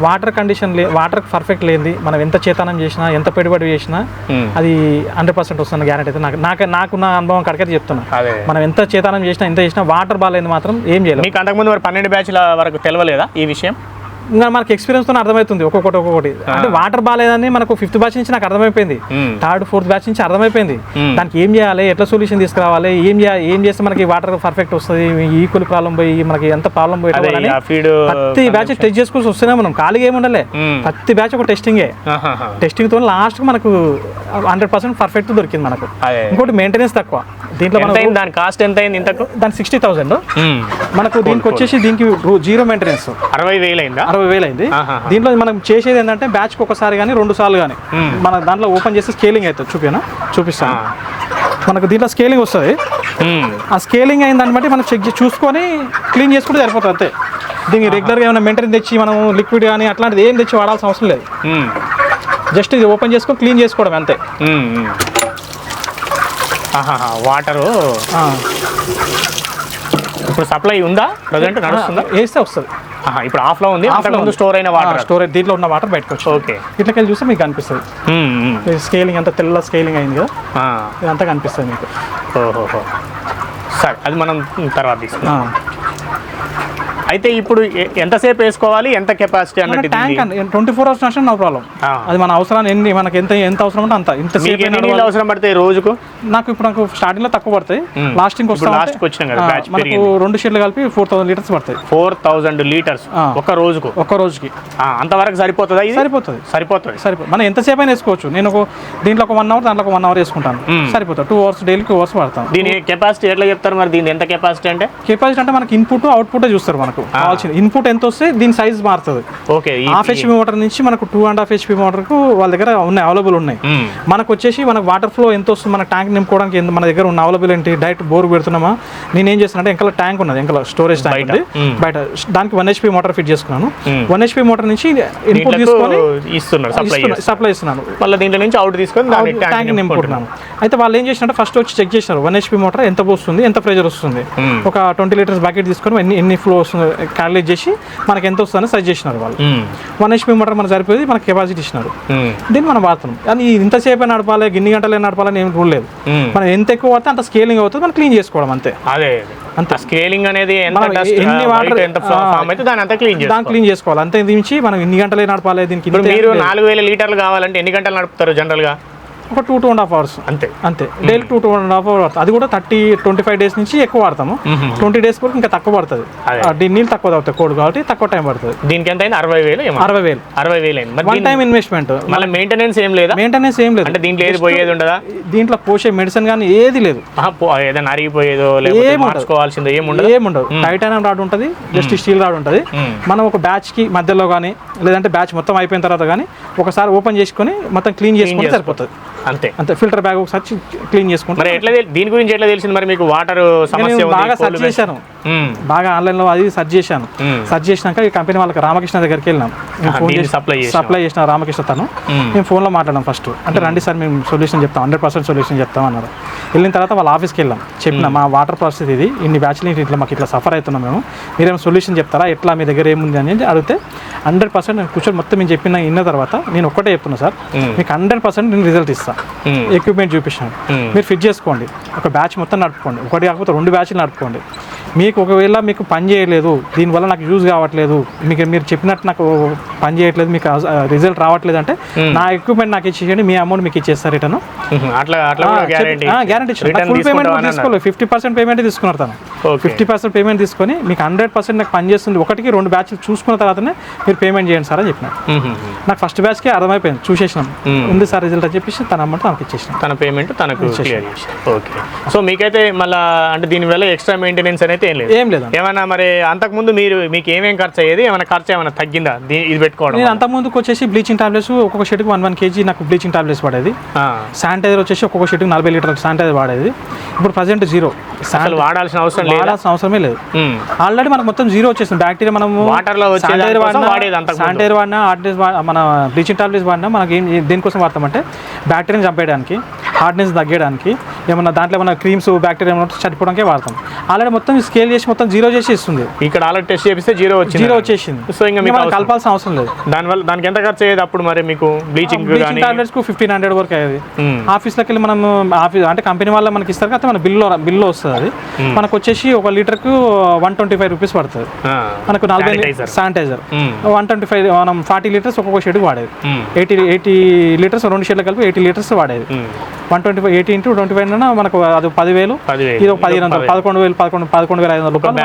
వాటర్ కండిషన్ లే వాటర్ పర్ఫెక్ట్ లేనిది మనం ఎంత చేతనం చేసినా ఎంత పెట్టుబడి చేసినా. అది హండ్రెడ్ పర్సెంట్ వస్తున్న గ్యారెంటీ అయితే నాకు నాకు నాకున్న అనుభవం కాడికైతే చెప్తున్నా. మనం ఎంత చేతనం చేసినా ఎంత చేసినా వాటర్ బాగాలేదు మాత్రం ఏం చేయలేదు మీకు అంతకుముందు పన్నెండు బ్యాచ్ల వరకు తెలియలేదా ఈ విషయం? ఇంకా మనకి ఎక్స్పీరియన్స్తో అర్థమవుతుంది. ఒక్కొక్కటి ఒక్కొక్కటి. అంటే వాటర్ బాగాలేదని మనకు ఫిఫ్త్ బ్యాచ్ నుంచి నాకు అర్థమైపోయింది. థర్డ్ ఫోర్త్ బ్యాచ్ నుంచి అర్థమైపోయింది. దానికి ఏం చేయాలి? ఎట్లా సొల్యూషన్ తీసుకురావాలి? ఏం చేయాలి ఏం చేస్తే మనకి వాటర్ పర్ఫెక్ట్ వస్తుంది? ఈక్వల్ ప్రాబ్లం పోయి మనకి ఎంత ప్రాబ్లం పోయి ప్రతి బ్యాచ్ టెస్ట్ చేసుకొని వస్తున్నాం మనం. ఖాళీగా ఏమి ఉండాలి. ప్రతి బ్యాచ్ ఒక టెస్టింగే టెస్టింగ్తో లాస్ట్ మనకు హండ్రెడ్ పర్సెంట్ పర్ఫెక్ట్ దొరికింది మనకు. ఇంకోటి మెయింటెనెన్స్ తక్కువ. దీంట్లో దాని కాస్ట్ ఎంత అయింది ఇంతకు? దాని సిక్స్టీ థౌసండ్ మనకు దీనికి వచ్చేసి దీనికి జీరో మెయింటెనెన్స్ అరవై వేలు అయిందా అరవై వేలు అయింది. దీంట్లో మనం చేసేది ఏంటంటే బ్యాచ్కి ఒకసారి కానీ రెండు సార్లు కానీ. మన దాంట్లో ఓపెన్ చేస్తే స్కేలింగ్ అవుతుంది. చూపినా చూపిస్తాను. మనకు దీంట్లో స్కేలింగ్ వస్తుంది. ఆ స్కేలింగ్ అయిన దాన్ని బట్టి మనం చెక్ చేసి చూసుకొని క్లీన్ చేసుకుంటే సరిపోతుంది అంతే. దీనికి రెగ్యులర్గా ఏమైనా మెయింటైన్ తెచ్చి మనం లిక్విడ్ కానీ అట్లాంటిది ఏం తెచ్చి వాడాల్సిన అవసరం లేదు. జస్ట్ ఇది ఓపెన్ చేసుకొని క్లీన్ చేసుకోవడం అంతే. వాటరు. ఇప్పుడు సప్లై ఉందా? ప్రజెంట్ నడుస్తుందా? వేస్తే వస్తుంది. ఇప్పుడు ఆఫ్లో ఉంది అంతకుముందు స్టోర్ అయిన వాటర్. స్టోరేజ్ దీంట్లో ఉన్న వాటర్ బయటకు వచ్చి ఓకే. ఇట్లకి వెళ్ళి చూస్తే మీకు కనిపిస్తుంది. స్కేలింగ్ అంతా తెల్ల స్కేలింగ్ అయింది కదా? ఇదంతా కనిపిస్తుంది మీకు. ఓహోహో. సరే అది మనం తర్వాత తీసుకుందాం. అయితే ఇప్పుడు ఎంతసేపు వేసుకోవాలి ఎంత కెపాసిటీ అన్నట్టు? ట్యాంక్ అండి ట్వంటీ ఫోర్ అవర్స్ నడిచిన నో ప్రాబ్లం. అది మన అవసరాన్ని ఎన్ని మనకి ఎంత ఎంత అవసరం ఉంటే అంత. ఇంత నీళ్ళు అవసరం పడతాయి రోజుకు? నాకు ఇప్పుడు నాకు స్టార్టింగ్లో తక్కువ పడతాయి. లాస్టింగ్ ఇప్పుడు last కి వచ్చినాం మనకు రెండు షీట్లు కలిపి ఫోర్ థౌసండ్ లీటర్స్ పడతాయి. Four thousand litres. ఒక రోజుకు? ఒక్క రోజుకి. అంతవరకు సరిపోతుందా సరిపోతుంది. సరిపోతుంది. సరిపో మనం ఎంతసేపు అయినా వేసుకోవచ్చు. నేను ఒక దీంట్లో ఒక వన్ అవర్ దాంట్లో ఒక వన్ అవర్ వేసుకుంటాను. సరిపోతుంది. Two hours daily two hours పడతాం దీని కెపాసిటీ ఎట్లా చెప్తారు మరి? దీని ఎంత కెపాసిటీ అంటే? కెపాసిటీ అంటే మనకి ఇన్పుట్ అవుట్పుట్ చూస్తారు మనకు. కావాల్సిన ఇన్పుట్ ఎంత వస్తే దీని సైజ్ మారుతుంది. ఓకే హాఫ్ హెచ్పి మోటార్ నుంచి మనకు టూ అండ్ హాఫ్ హెచ్పి మోటార్కు వాళ్ళ దగ్గర ఉన్నాయి అవైలబుల్ ఉన్నాయి. మనకు వచ్చేసి మనకు వాటర్ ఫ్లో ఎంత వస్తుంది మన ట్యాంక్ నింపుకోవడానికి ఎంత మన దగ్గర ఉన్న అవైలబుల్ ఏంటి డైరెక్ట్ బోర్ పెడుతున్నామా? నేను ఏం చేస్తున్నా అంటే ఇంకా ట్యాంక్ ఉన్నది ఇంకా స్టోరేజ్ ట్యాంక్ ఉంది. బయట దానికి వన్ హెచ్పి మోటార్ ఫిట్ చేసుకున్నాను. వన్ హెచ్పి మోటార్ నుంచి ఇన్పుట్ తీసుకొని సప్లై ఇస్తున్నాను మళ్ళీ దీంట్లో నుంచి అవుట్ తీసుకొని ట్యాంక్ ట్యాంక్ నింపుకుంటున్నాను. అయితే వాళ్ళు ఏం చేసినట్టు ఫస్ట్ వచ్చి చెక్ చేసినారు వన్ హెచ్పి మోటార్ ఎంత పోస్తుంది ఎంత ప్రెజర్ వస్తుంది. ఒక ట్వంటీ లీటర్స్ బకెట్ తీసుకొని ఎన్ని ఎన్ని ఫ్లో వస్తుంది క్యాలిక్యులేట్ చేసి మనకి ఎంత వస్తుందని సజెస్ట్ చేసినారు వాళ్ళు. వన్ హెచ్పి మోటార్ మనకు సరిపోయి మనకి కెపాసిటీ ఇచ్చినారు. దీన్ని మనం వాడుతున్నాం. కానీ ఇంతసేపు నడపాలి గిన్ని గంటలే నడపాలని ఏం రూల్ లేదు. మనం ఎంత ఎక్కువ వాడితే అంత స్కేలింగ్ అవుతుంది మనం క్లీన్ చేసుకోవడం అంతే. అదే అంతే. స్కేలింగ్ అనేది ఎన్ని water- ఎంత ఫామ్ అయితే దాని అంతా క్లీన్ దాన్ని క్లీన్ చేసుకోవాలి. అంతే దించి మనం ఇన్ని గంటలే నడపాలి దీనికి మీరు. నాలుగు వేల లీటర్లు కావాలంటే ఎన్ని గంటలు నడుపుతారు జనరల్గా? ఒక two two and half hours అంతే. అంతే. Daily two two and half hour అది కూడా థర్టీ ట్వంటీ ఫైవ్ డేస్ నుంచి ఎక్కువ వాడతాము. ట్వంటీ డేస్ వరకు ఇంకా తక్కువ పడుతుంది. దీని నీళ్ళు తక్కువ తాగుతాయి కోడ్ కాబట్టి తక్కువ టైం పడుతుంది. దీనికి ఎంత అయింది అరవై వేలు. అరవై వేలు అరవై వేలు వన్ టైం ఇన్వెస్ట్మెంట్ మళ్ళీ మెయింటెనెన్స్ ఏం లేదా? మెయింటెనెన్స్ ఏం లేదు. అంటే దీంట్లో ఏది పోయేది ఉండదా? దీంట్లో పోసే మెడిసిన్ కానీ ఏది లేదు. ఏదైనా అరిగిపోయేదో. మార్చుకోవాల్సిందో ఏముండదు. ఏముండదు టైటానియం రాడ్ ఉంటుంది జస్ట్ స్టీల్ రాడ్ ఉంటుంది. మనం ఒక బ్యాచ్కి మధ్యలో కానీ లేదంటే బ్యాచ్ మొత్తం అయిపోయిన తర్వాత కానీ ఒకసారి ఓపెన్ చేసుకొని మొత్తం క్లీన్ చేసుకుంటే. సరిపోతుంది. అంతే. అంతే ఫిల్టర్ బ్యాగ్ ఒకసారి క్లీన్ చేసుకుంటే. మరి ఎట్లా దీని గురించి ఎట్లా తెలిసింది మరి మీకు వాటర్ సమస్య బాగా సెర్చ్ చేశాను. బాగా ఆన్లైన్లో అది సెర్చ్ చేశాను. సెర్చ్ చేసినాక ఈ కంపెనీ వాళ్ళకి రామకృష్ణ దగ్గరికి వెళ్ళినాం. చేసినావా? సప్లై చేసిన రామకృష్ణ తను. మేము. ఫోన్లో మాట్లాడాం ఫస్ట్ అంటే రండి సార్ మేము సొల్యూషన్ చెప్తాం హండ్రెడ్ పర్సెంట్ సొల్యూషన్ చెప్తాం అన్నారు. వెళ్ళిన తర్వాత వాళ్ళ ఆఫీస్కి వెళ్ళాం. చెప్పిన మా వాటర్ పరిస్థితి ఇది ఇన్ని బ్యాచ్లు ఇట్లా మాకు ఇట్లా సఫర్ అవుతున్నాం మేము. మీరేమో సొల్యూషన్ చెప్తారా? ఎట్లా మీ దగ్గర ఏముంది అని అడిగితే హండ్రెడ్ పర్సెంట్ కూర్చొని మొత్తం మేము చెప్పిన విన్న తర్వాత నేను ఒక్కటే చెప్తున్నా సార్. మీకు హండ్రెడ్ పర్సెంట్ నేను రిజల్ట్ ఇస్తాను మ్మ్. ఎక్విప్మెంట్ చూపిస్తాను. మీరు ఫిట్ చేసుకోండి. ఒక బ్యాచ్ మొత్తం నడుపుకోండి. ఒకటి కాకపోతే రెండు బ్యాచ్లు నడుపుకోండి. మీకు ఒకవేళ మీకు పని చేయలేదు దీనివల్ల నాకు యూజ్ కావట్లేదు మీకు మీరు చెప్పినట్టు నాకు పని చేయట్లేదు మీకు రిజల్ట్ రావట్లేదు అంటే నా ఎక్విప్మెంట్ నాకు ఇచ్చేయండి మీ అమౌంట్ మీకు ఇచ్చేస్తారు రిటర్న్. అట్లా అట్లా గ్యారంటీ ఫుల్ పేమెంట్. తీసుకోలేదు. ఫిఫ్టీ పర్సెంట్ పేమెంట్ తీసుకున్నారు తను. ఫిఫ్టీ పర్సెంట్ పేమెంట్ తీసుకొని మీకు హండ్రెడ్ పర్సెంట్ నాకు పని చేస్తుంది. ఒకటికి రెండు బ్యాచ్లు చూసుకున్న తర్వాతనే మీరు పేమెంట్ చేయండి సార్ అని చెప్పిన. నాకు ఫస్ట్ బ్యాచ్కి అర్థమైపోయింది. చూసేసినాం. ఉంది సార్ రిజల్ట్ అని చెప్పేసి తన అమౌంట్ నాకు ఇచ్చేసినాం. తన పేమెంట్ తనకు క్లియర్ ఓకే సో మీకైతే మళ్ళా అంటే దీనివల్ల ఎక్స్ట్రా మెయింటెనెన్స్ అనేది ఏం లేదు. ఏం లేదండి ఏమన్నా మరి అంతకుముందు మీరు మీకు ఏమేం ఖర్చు అయ్యేది ఏమైనా ఖర్చు ఏమైనా తగ్గిందా? ఇది పెట్టుకోవడం నేను అంత ముందుకు వచ్చేసి బ్లీచింగ్ టాబ్లెట్స్ ఒక్కొక్క షెట్కి వన్ వన్ కేజీ నాకు బ్లీచింగ్ టాబ్లెట్స్ పడేది. శానిటైజర్ వచ్చేసి ఒక్కొక్క షెట్కి నలభై లీటర్ శానిటైజర్ వాడేది. ఇప్పుడు ప్రజెంట్ జీరో. అసలు వాడాల్సిన అవసరం వాడాల్సిన అవసరమే లేదు. ఆల్రెడీ మనకు మొత్తం జీరో వచ్చేసింది. బ్యాక్టీరియా మనము Water లో శానిటైజర్ వాడినా హార్డ్నెస్ మన బ్లీచింగ్ టాబ్లెట్స్ వాడినా మనకి ఏం దేనికోసం వాడతామంటే బ్యాక్టీరియాని చంపేయడానికి హార్డ్నెస్ తగ్గడానికి ఏమన్నా దాంట్లో ఏమన్నా క్రీమ్స్ బ్యాక్టీరియా ఏమన్నా చనిపోవడానికే వాడతాం. ఆల్రెడీ మొత్తం స్కేల్ చేసి మొత్తం జీరో చేసి ఇస్తుంది. ఇక్కడ ఆల్రెడీ టెస్ట్ చేపిస్తే జీరో వచ్చింది. జీరో వచ్చేసింది. సో ఇంకా మనం కలపాల్సిన అవసరం లేదు. దానివల్ల దానికి ఎంత ఖర్చు అయ్యేది అప్పుడు మరి మీకు బ్లీచింగ్ టాబ్లెట్స్కు ఫిఫ్టీన్ హండ్రెడ్ వరకు అయ్యేది. ఆఫీస్లోకి వెళ్ళి మనం ఆఫీస్ అంటే కంపెనీ వాళ్ళ మనకి ఇస్తారు కదా మన బిల్లో బిల్లో వస్తుంది. అది మనకు వచ్చేసి ఒక లీటర్కు వన్ ట్వంటీ ఫైవ్ రూపీస్ పడుతుంది మనకు నలభై. శానిటైజర్. వన్ ట్వంటీ ఫైవ్ మనం ఫార్టీ లీటర్స్ ఒక్కొక్క షెడ్కి వాడేది. ఎయిటీ ఎయిటీ లీటర్స్ రెండు షెడ్లు కలిపి ఎయిటీ లీటర్స్ వాడేది. One twenty five eighty into twenty five మనకు అది పదివేలు. ఇది ఒక పదిహేను వందలు. పదకొండు వేలు పదకొండు పదకొండు వేల ఐదు వందల రూపాయలు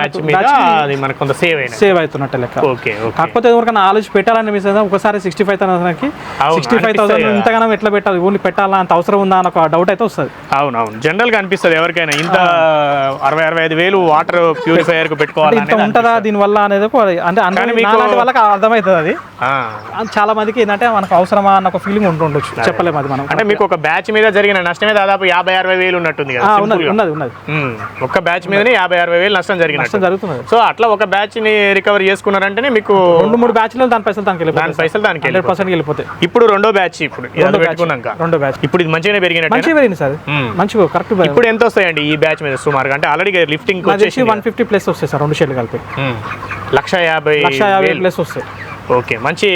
కి సేవ్ అవుతున్నట్టు లెక్క. కాకపోతే ఎవరికైనా ఆలోచి పెట్టాలని మీ ఒకసారి సిక్స్టీ ఫైవ్ థౌసండ్కి సిక్స్టీ ఫైవ్ థౌసండ్. ఇంతగానం ఎట్లా పెట్టాలి? ఓన్లీ పెట్టాలా? అంత అవసరం ఉందా? అని ఒక డౌట్ అయితే వస్తుంది. అవును అవును జనరల్గా అనిపిస్తుంది ఎవరికైనా. ఇంత అరవై అరవై ఐదు వేలు వాటర్ ప్యూరిఫైయర్ పెట్టుకోవాలి ఇంత ఉంటుందా దీనివల్ల అనేది ఒక అంటే నాలాంటి వాళ్ళకి అర్థమవుతుంది అది. చాలా మందికి ఏంటంటే మనకు అవసరమా అన్న ఒక ఫీలింగ్ ఉంటుండొచ్చు చెప్పలేము అది మనం. అంటే మీకు ఒక బ్యాచ్ మీద జరిగిన నష్టమే దాదాపు యాభై అరవై వేలు ఉన్నట్టుంది కదా ఉన్నది. ఉన్నది ఉన్నది. ఒక్క బ్యాచ్ మీదనే యాభై అరవై వేలు నష్టం జరిగినట్టు నష్టం జరుగుతున్నది. సో అట్లా ఒక బ్యాచ్ని రికవర్ చేసుకున్నారంటేనే మీకు రెండు మూడు బ్యాచ్లు దాని పైసలు దానికి దాని పైసలు దానికి హండ్రెడ్. పర్సెంట్ వెళ్ళిపోతాయి. ఇప్పుడు రెండో బ్యాచ్ ఇప్పుడు రెండో బ్యాచ్. పెట్టుకున్నాక. రెండో బ్యాచ్. ఇప్పుడు ఇది మంచిగానే పెరిగినట్టు మంచిగా పెరిగింది సార్. మంచిగా కరెక్ట్ ఇప్పుడు ఎంత వస్తాయండి ఈ బ్యాచ్ మీద సుమారుగా? అంటే ఆల్రెడీ లిఫ్టింగ్ వచ్చేసి వన్ ఫిఫ్టీ ప్లస్ వస్తాయి సార్ రెండు షేర్లు కలిపి. లక్ష యాభై లక్ష యాభై. ప్లస్ వస్తాయి. ఓకే మంచి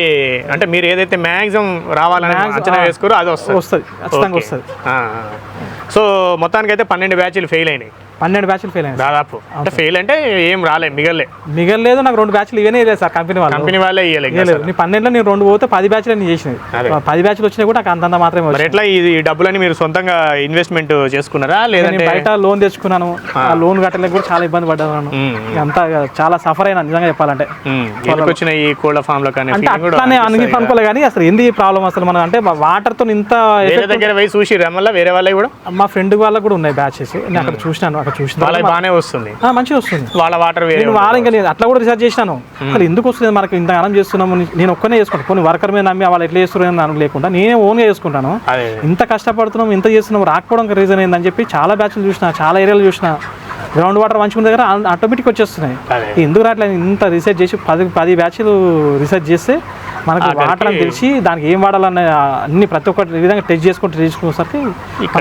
అంటే మీరు ఏదైతే మ్యాక్సిమం రావాలని అంచనా. వేసుకోరో అది వస్తుంది. వస్తుంది ఖచ్చితంగా. వస్తుంది. సో మొత్తానికి అయితే పన్నెండు బ్యాచ్లు ఫెయిల్ అయినాయి. పన్నెండు బ్యాచ్లు ఫెయిల్ అయ్యాయి దాదాపు. అంటే ఫెయిల్ అంటే ఏం రాలే మిగలే మిగలేదు నాకు రెండు బ్యాచ్లు ఇవన్నీ లేదు సార్ కంపెనీ వాళ్ళు. కంపెనీ వాళ్ళే ఇయ్యలే ఇంకా లేదు నీ పన్నెండులో నేను రెండు పోతే పది బ్యాచ్లు నేను చేసినది. పది బ్యాచ్లు వచ్చినాయి కూడా నాకు అంతంత మాత్రమే ఎట్లా ఇది డబ్బులని మీరు సొంతంగా ఇన్వెస్ట్మెంట్ చేసుకున్నారా? నేను లేదంటే బయట లోన్ తెచ్చుకున్నాను. ఆ. లోన్ కట్టలేక కూడా చాలా ఇబ్బంది పడ్డాను అంతా చాలా సఫర్ అయినా నిజంగా చెప్పాలంటే. వచ్చిన ఈ కోళ్ళ ఫామ్లో కానీ అట్లానే అనుకోలే కానీ అసలు ఎందుకు ప్రాబ్లం అసలు మనం అంటే వాటర్తో ఇంత దగ్గర పోయి చూసి రమ్మల్లా వేరే వాళ్ళవి కూడా? మా ఫ్రెండ్ వాళ్ళకు కూడా ఉన్నాయి బ్యాచెస్ నేను అక్కడ చూసినాను అక్కడ చూసిన వాళ్ళకి బాగానే వస్తుంది. మంచిగా వస్తుంది. వాళ్ళ వాటర్ వేరే వాళ్ళ ఇంకా నేను అట్లా కూడా రీసెర్చ్ చేసినాను. అసలు ఎందుకు వస్తుంది? మనకి ఇంత అనం చేస్తున్నాము. నేను ఒక్కనే చేసుకుంటాను కొన్ని వర్కర్ మీద నమ్మి వాళ్ళు ఎట్లా చేస్తున్నారు అని లేకుండా నేనే ఓన్గా చేసుకుంటాను. ఇంత కష్టపడుతున్నాం ఇంత చేస్తున్నాం రాకపోవడం రీజన్ ఏందని చెప్పి చాలా బ్యాచ్లు చూసిన చాలా ఏరియాలు చూసిన గ్రౌండ్ వాటర్ మంచిగా దగ్గర ఆటోమేటిక్ వచ్చేస్తున్నాయి. ఎందుకు రావట్లేదు? ఇంత రీసెర్చ్ చేసి పది పది బ్యాచ్లు రీసెర్చ్ చేస్తే మనకు వాటర్ అని తెలిసి దానికి ఏం వాడాలన్న అన్ని ప్రతి ఒక్కటి విధంగా టెస్ట్ చేసుకుంటూ చేసుకునేసరికి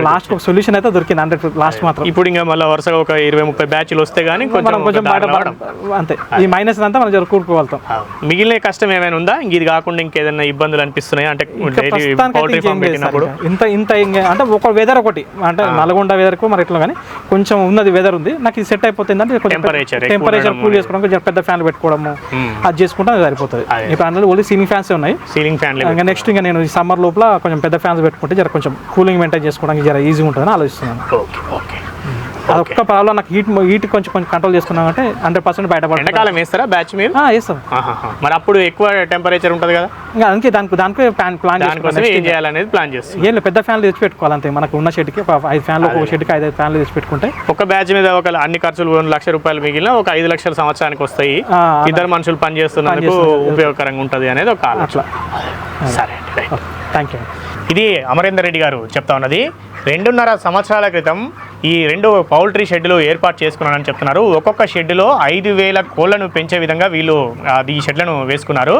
లాస్ట్ ఒక సొల్యూషన్ అయితే దొరికింది హండ్రెడ్ లాస్ట్ మాత్రం. ఇప్పుడు ఇంకా మళ్ళీ వరుసగా ఒక ఇరవై ముప్పై బ్యాచ్లు వస్తే గానీ కొంచెం కొంచెం. అంతే. ఈ మైనస్ అంతా మనం జరుపుకోగలుగుతాం ఆ, మిగిలిన కష్టం ఏమైనా ఉందా? ఇది కాకుండా ఇంకేదైనా ఇబ్బందులు అనిపిస్తున్నాయి? అంటే. ఇంత ఇంత అంటే ఒక వెదర్ ఒకటి. అంటే నల్గొండ వెదర్కు మరి ఎట్లా కానీ కొంచెం ఉన్నది వెదర్ ఉంది. నాకు ఇది సెట్ అయిపోతుంది అంటే టెంపరేచర్ ఉండడం కూల్ చేసుకోవడం కొంచెం పెద్ద ఫ్యాన్లు పెట్టుకోవడము మ్మ్. అది చేసుకుంటే సరిపోతుంది. ఇప్పుడు అందులో ఓన్లీ సీలింగ్ ఫ్యాన్స్ ఉన్నాయి. సీలింగ్ ఫ్యాన్లు ఇంకా నెక్స్ట్ ఇంకా నేను ఈ సమ్మర్ లోపల కొంచెం పెద్ద ఫ్యాన్స్ పెట్టుకుంటే జర కొంచెం కూలింగ్ మెయింటైన్ చేసుకోవడానికి జర ఈజీగా ఉంటుందని ఆలోచిస్తున్నాను. ఓకే ఓకే ఒక్క ప్రాబ్లం నాకు హీట్ హీట్ కొంచెం కొంచెం కంట్రోల్ చేసుకున్నామంటే హండ్రెడ్ పర్సెంట్ బయటపడ ఎండాకాలం వేస్తారా బ్యాచ్ మీరు? వేస్తాం. మరి అప్పుడు ఎక్కువ టెంపరేచర్ ఉంటుంది కదా? ఇంకా అందుకే దానికి దానికి ప్లాన్ ప్లాన్ ఏం చేయాలనేది ప్లాన్ చేస్తుంది ఏం లేదు పెద్ద ఫ్యాన్లు తెచ్చి పెట్టుకోవాలి అంతే. మనకు ఉన్న షెడ్కి ఒక ఐదు ఫ్యాన్లు ఒక షెడ్కి ఐదు ఐదు ఫ్యాన్లు తెచ్చి పెట్టుకుంటే ఒక బ్యాచ్ మీద ఒక అన్ని ఖర్చులు రెండు లక్ష రూపాయలు మిగిలిన ఒక ఐదు లక్షల సంవత్సరానికి వస్తాయి. ఇద్దరు మనుషులు పని చేస్తున్నందుకు ఉపయోగకరంగా ఉంటుంది అనేది ఒక అట్లా. సరే. థ్యాంక్ యూ ఇది అమరేందర్ రెడ్డి గారు చెప్తా ఉన్నది. రెండున్నర సంవత్సరాల క్రితం ఈ రెండు పౌల్ట్రీ షెడ్లు ఏర్పాటు చేసుకున్నానని చెప్తున్నారు. ఒక్కొక్క షెడ్లో ఐదు వేల కోళ్ళను పెంచే విధంగా వీళ్ళు ఈ షెడ్లను వేసుకున్నారు.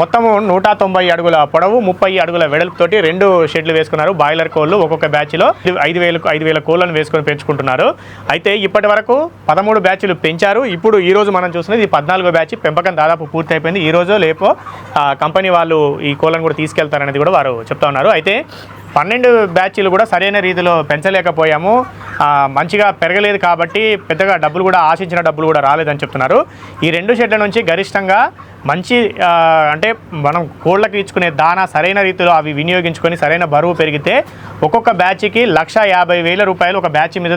మొత్తం మొత్తము నూట తొంభై అడుగుల పొడవు ముప్పై అడుగుల వెడల్పుతోటి రెండు షెడ్లు వేసుకున్నారు బాయిలర్ కోళ్ళు ఒక్కొక్క బ్యాచ్లో. ఐదు వేలు ఐదు వేల కోళ్ళను వేసుకొని పెంచుకుంటున్నారు. అయితే ఇప్పటి వరకు పదమూడు బ్యాచ్లు పెంచారు. ఇప్పుడు ఈ రోజు మనం చూస్తున్నది ఇది పద్నాలుగో బ్యాచ్. పెంపకం దాదాపు పూర్తయిపోయింది. ఈ రోజు లేపో కంపెనీ వాళ్ళు ఈ కోళ్ళను కూడా తీసుకెళ్తారనేది కూడా వారు చెప్తా ఉన్నారు. అయితే పన్నెండు బ్యాచ్లు కూడా సరైన రీతిలో పెంచలేకపోయాము. మంచిగా పెరగలేదు కాబట్టి పెద్దగా డబ్బులు కూడా ఆశించిన డబ్బులు కూడా రాలేదని చెప్తున్నారు. ఈ రెండు షెడ్ల నుంచి గరిష్టంగా మంచి అంటే మనం కోళ్ళకి ఇచ్చుకునే దానా సరైన రీతిలో అవి వినియోగించుకొని సరైన బరువు పెరిగితే ఒక్కొక్క బ్యాచ్కి లక్ష యాభై వేల రూపాయలు ఒక బ్యాచ్ మీద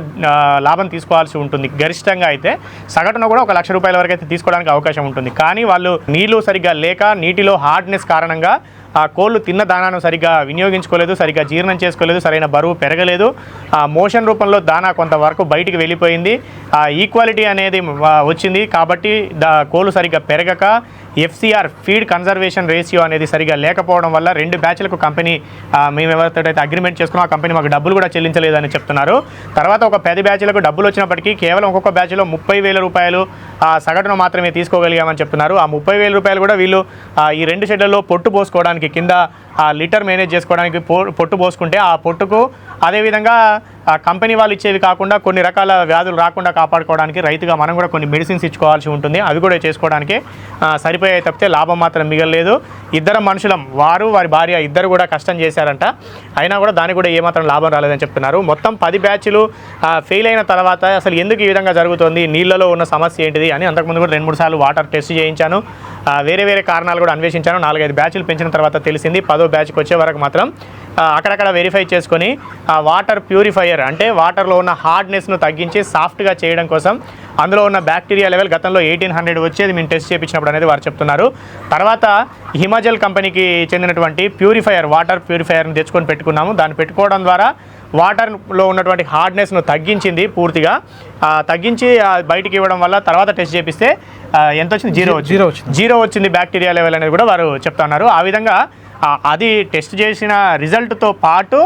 లాభం తీసుకోవాల్సి ఉంటుంది. గరిష్టంగా అయితే సగటున కూడా ఒక లక్ష రూపాయల వరకు అయితే తీసుకోవడానికి అవకాశం ఉంటుంది. కానీ వాళ్ళు నీళ్ళు సరిగ్గా లేక నీటిలో హార్డ్నెస్ కారణంగా ఆ కోళ్ళు తిన్న దానాను సరిగ్గా వినియోగించుకోలేదు సరిగ్గా జీర్ణం చేసుకోలేదు సరైన బరువు పెరగలేదు. ఆ మోషన్ రూపంలో దానా కొంతవరకు బయటికి వెళ్ళిపోయింది. ఆ ఈక్వాలిటీ అనేది వచ్చింది. కాబట్టి దా కోళ్ళు సరిగ్గా పెరగక ఎఫ్సీఆర్ ఫీడ్ కన్జర్వేషన్ రేషియో అనేది సరిగా లేకపోవడం వల్ల రెండు బ్యాచ్లకు కంపెనీ మేము ఎవరితోటైతే అగ్రిమెంట్ చేసుకున్నాం ఆ కంపెనీ మాకు డబ్బులు కూడా చెల్లించలేదని చెప్తున్నారు. తర్వాత ఒక పది బ్యాచ్లకు డబ్బులు వచ్చినప్పటికీ కేవలం ఒక్కొక్క బ్యాచ్లో ముప్పై వేల రూపాయలు ఆ సగటున మాత్రమే తీసుకోగలిగామని చెప్తున్నారు. ఆ ముప్పై వేల రూపాయలు కూడా వీళ్ళు ఈ రెండు షెడ్లలో పొట్టు పోసుకోవడానికి కింద ఆ లీటర్ మేనేజ్ చేసుకోవడానికి పొట్టు పోసుకుంటే ఆ పొట్టుకు అదేవిధంగా కంపెనీ వాళ్ళు ఇచ్చేవి కాకుండా కొన్ని రకాల వ్యాధులు రాకుండా కాపాడుకోవడానికి రైతుగా మనం కూడా కొన్ని మెడిసిన్స్ ఇచ్చుకోవాల్సి ఉంటుంది. అవి కూడా చేసుకోవడానికి సరిపోయే తప్పితే లాభం మాత్రం మిగలలేదు. ఇద్దరు మనుషులం. వారు వారి భార్య ఇద్దరు కూడా కష్టం చేశారంట. అయినా కూడా దానికి కూడా ఏమాత్రం లాభం రాలేదని చెప్తున్నారు. మొత్తం పది బ్యాచ్లు ఫెయిల్ అయిన తర్వాత అసలు ఎందుకు ఈ విధంగా జరుగుతుంది నీళ్ళలో ఉన్న సమస్య ఏంటిది అని అంతకుముందు కూడా రెండు మూడు సార్లు వాటర్ టెస్ట్ చేయించాను. వేరే వేరే కారణాలు కూడా అన్వేషించాను. నాలుగైదు బ్యాచ్లు పెంచిన తర్వాత తెలిసింది. పదో బ్యాచ్కి వచ్చే వరకు మాత్రం అక్కడక్కడ వెరిఫై చేసుకొని వాటర్ ప్యూరిఫైయర్ అంటే వాటర్లో ఉన్న హార్డ్నెస్ను తగ్గించి సాఫ్ట్గా చేయడం కోసం అందులో ఉన్న బ్యాక్టీరియా లెవెల్ గతంలో ఎయిటీన్ హండ్రెడ్ వచ్చేది మేము టెస్ట్ చేయించినప్పుడు అనేది వారు చెప్తున్నారు. తర్వాత హిమాజల్ కంపెనీకి చెందినటువంటి ప్యూరిఫైయర్ వాటర్ ప్యూరిఫైయర్ని తెచ్చుకొని పెట్టుకున్నాము. దాన్ని పెట్టుకోవడం ద్వారా వాటర్లో ఉన్నటువంటి హార్డ్నెస్ను తగ్గించింది పూర్తిగా. తగ్గించి బయటికి ఇవ్వడం వల్ల తర్వాత టెస్ట్ చేపిస్తే ఎంత వచ్చింది? జీరో జీరో వచ్చింది. జీరో వచ్చింది బ్యాక్టీరియా లెవెల్ అనేది కూడా వారు చెప్తున్నారు. ఆ విధంగా అది టెస్ట్ చేసిన రిజల్ట్తో పాటు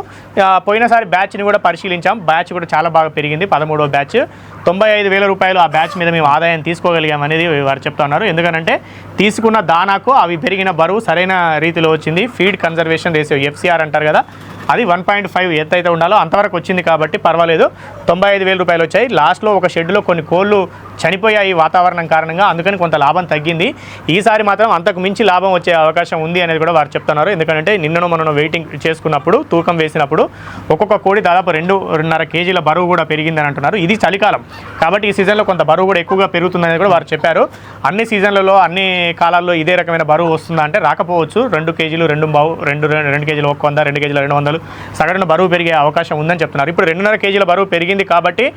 పోయినసారి బ్యాచ్ని కూడా పరిశీలించాం. బ్యాచ్ కూడా చాలా బాగా పెరిగింది. పదమూడవ బ్యాచ్ తొంభై ఐదు వేల రూపాయలు ఆ బ్యాచ్ మీద మేము ఆదాయం తీసుకోగలిగాం అనేది వారు చెప్తున్నారు ఎందుకనంటే తీసుకున్న దానాకు అవి పెరిగిన బరువు సరైన రీతిలో వచ్చింది. ఫీడ్ కన్జర్వేషన్ రేషియో ఎఫ్సీఆర్ అంటారు కదా అది వన్ పాయింట్ ఫైవ్ ఎంతైతే ఉండాలో అంతవరకు వచ్చింది కాబట్టి పర్వాలేదు. తొంభై ఐదు వేల రూపాయలు వచ్చాయి. లాస్ట్లో ఒక షెడ్లో కొన్ని కోళ్ళు చనిపోయాయి వాతావరణం కారణంగా. అందుకని కొంత లాభం తగ్గింది. ఈసారి మాత్రం అంతకు మించి లాభం వచ్చే అవకాశం ఉంది అనేది కూడా వారు చెప్తున్నారు ఎందుకంటే నిన్నను మనం వెయిటింగ్ చేసుకున్నప్పుడు తూకం వేసినప్పుడు ఒక్కొక్క కోడి దాదాపు రెండున్నర కేజీల బరువు కూడా పెరిగిందని అంటున్నారు. ఇది చలికాలం. కాబట్టి ఈ సీజన్లో కొంత బరువు కూడా ఎక్కువగా పెరుగుతుందని కూడా వారు చెప్పారు. అన్ని సీజన్లలో అన్ని కాలాల్లో ఇదే రకమైన బరువు వస్తుందా అంటే రాకపోవచ్చు. రెండు కేజీలు రెండు బావు రెండు రెండు కేజీలు ఒక వంద రెండు కేజీలు రెండు వందలు సగటున బరువు పెరిగే అవకాశం ఉందని చెప్తున్నారు. ఇప్పుడు రెండున్నర కేజీల బరువు పెరిగింది కాబట్టి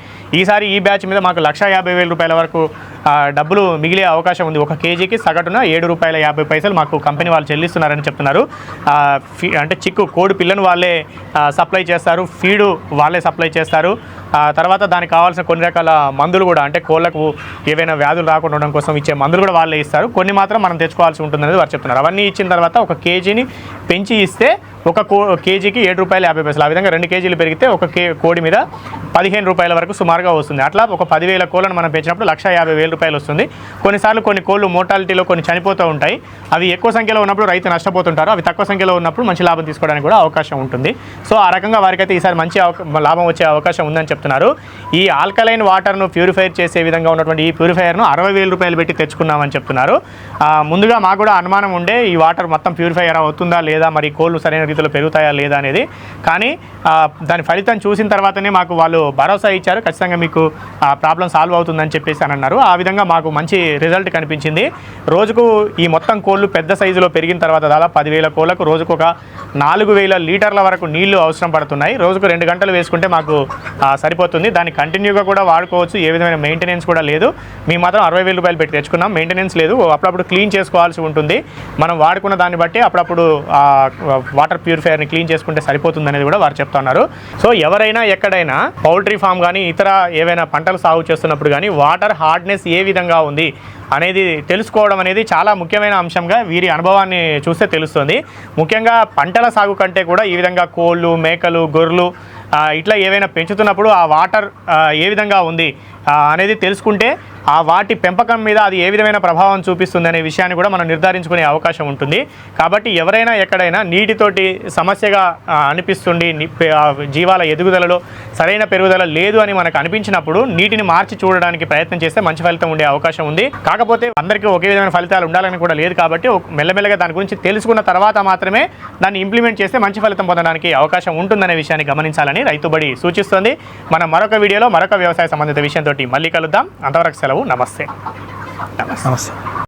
ఈసారి ఈ బ్యాచ్ మీద మాకు లక్ష యాభై వేల రూపాయల వరకు డబ్బులు మిగిలే అవకాశం ఉంది. ఒక కేజీకి సగటున ఏడు రూపాయల యాభై పైసలు మాకు కంపెనీ వాళ్ళు చెల్లిస్తున్నారని చెప్తున్నారు. ఫీ అంటే చిక్కు కోడి పిల్లను వాళ్ళే సప్లై చేస్తారు. ఫీడు వాళ్ళే సప్లై చేస్తారు. తర్వాత దానికి కావాల్సిన కొన్ని రకాల మందులు కూడా అంటే కోళ్ళకు ఏవైనా వ్యాధులు రాకుండా ఉండడం కోసం ఇచ్చే మందులు కూడా వాళ్ళే ఇస్తారు. కొన్ని మాత్రం మనం తెచ్చుకోవాల్సి ఉంటుందనేది వారు చెప్తున్నారు. అవన్నీ ఇచ్చిన తర్వాత ఒక కేజీని పెంచి ఇస్తే ఒక కో కేజీకి ఏడు రూపాయలు యాభై పైసలు. ఆ విధంగా రెండు కేజీలు పెరిగితే ఒక కే కోడి మీద పదిహేను రూపాయల వరకు సుమారుగా వస్తుంది. అట్లా ఒక పదివేల కోళ్ళను మనం పెంచినప్పుడు లక్ష యాభై వేల రూపాయలు వస్తుంది. కొన్నిసార్లు కొన్ని కోళ్ళు మోటాలిటీలో కొన్ని చనిపోతూ ఉంటాయి. అవి ఎక్కువ సంఖ్యలో ఉన్నప్పుడు రైతు నష్టపోతుంటారు. అవి తక్కువ సంఖ్యలో ఉన్నప్పుడు మంచి లాభం తీసుకోవడానికి కూడా అవకాశం ఉంటుంది. సో ఆ రకంగా వారికైతే ఈసారి మంచి లాభం వచ్చే అవకాశం ఉందని చెప్తున్నారు. ఈ ఆల్కలైన్ వాటర్ను ప్యూరిఫైర్ చేసే విధంగా ఉన్నటువంటి ఈ ప్యూరిఫైయర్ను అరవై వేల రూపాయలు పెట్టి తెచ్చుకున్నామని చెప్తున్నారు. ముందుగా మాకు కూడా అనుమానం ఉండే ఈ వాటర్ మొత్తం ప్యూరిఫైయర్ అవుతుందా లేదా? మరి కోళ్ళు సరైన పరిమితులు పెరుగుతాయా లేదా అనేది. కానీ దాని ఫలితం చూసిన తర్వాతనే మాకు వాళ్ళు భరోసా ఇచ్చారు. ఖచ్చితంగా మీకు ఆ ప్రాబ్లం సాల్వ్ అవుతుందని చెప్పేసి అని అన్నారు. ఆ విధంగా మాకు మంచి రిజల్ట్ కనిపించింది. రోజుకు ఈ మొత్తం కోళ్ళు పెద్ద సైజులో పెరిగిన తర్వాత దాదాపు పదివేల కోళ్ళకు రోజుకు ఒక నాలుగు వేల లీటర్ల వరకు నీళ్ళు అవసరం పడుతున్నాయి. రోజుకు రెండు గంటలు వేసుకుంటే మాకు సరిపోతుంది. దాన్ని కంటిన్యూగా కూడా వాడుకోవచ్చు. ఏ విధమైన మెయింటెనెన్స్ కూడా లేదు. మేము మాత్రం అరవై వేల రూపాయలు పెట్టి తెచ్చుకున్నాం. మెయింటెనెన్స్ లేదు. అప్పుడప్పుడు క్లీన్ చేసుకోవాల్సి ఉంటుంది. మనం వాడుకున్న దాన్ని బట్టి అప్పుడప్పుడు వాటర్ ప్యూరిఫైయర్ని క్లీన్ చేసుకుంటే సరిపోతుంది అనేది కూడా వారు చెప్తున్నారు సో ఎవరైనా ఎక్కడైనా పౌల్ట్రీ ఫామ్ కానీ ఇతర ఏవైనా పంటలు సాగు చేస్తున్నప్పుడు కానీ వాటర్ హార్డ్నెస్ ఏ విధంగా ఉంది అనేది తెలుసుకోవడం అనేది చాలా ముఖ్యమైన అంశంగా వీరి అనుభవాన్ని చూస్తే తెలుస్తుంది. ముఖ్యంగా పంటల సాగు కంటే కూడా ఈ విధంగా కోళ్ళు మేకలు గొర్రెలు ఇట్లా ఏవైనా పెంచుతున్నప్పుడు ఆ వాటర్ ఏ విధంగా ఉంది? అనేది తెలుసుకుంటే ఆ వాటి పెంపకం మీద అది ఏ విధమైన ప్రభావం చూపిస్తుంది అనే విషయాన్ని కూడా మనం నిర్ధారించుకునే అవకాశం ఉంటుంది. కాబట్టి ఎవరైనా ఎక్కడైనా నీటితోటి సమస్యగా అనిపిస్తుంది జీవాల ఎదుగుదలలో సరైన పెరుగుదల లేదు అని మనకు అనిపించినప్పుడు నీటిని మార్చి చూడడానికి ప్రయత్నం చేస్తే మంచి ఫలితం ఉండే అవకాశం ఉంది. కాకపోతే అందరికీ ఒకే విధమైన ఫలితాలు ఉండాలని కూడా లేదు కాబట్టి ఒక- మెల్లమెల్లగా దాని గురించి తెలుసుకున్న తర్వాత మాత్రమే దాన్ని ఇంప్లిమెంట్ చేస్తే మంచి ఫలితం పొందడానికి అవకాశం ఉంటుందనే విషయాన్ని గమనించాలని రైతుబడి సూచిస్తుంది. మనం మరొక వీడియోలో మరొక వ్యవసాయ సంబంధిత విషయంతో మళ్ళీ కలుద్దాం. అంతవరకు సెలవు. నమస్తే. నమస్తే. నమస్తే.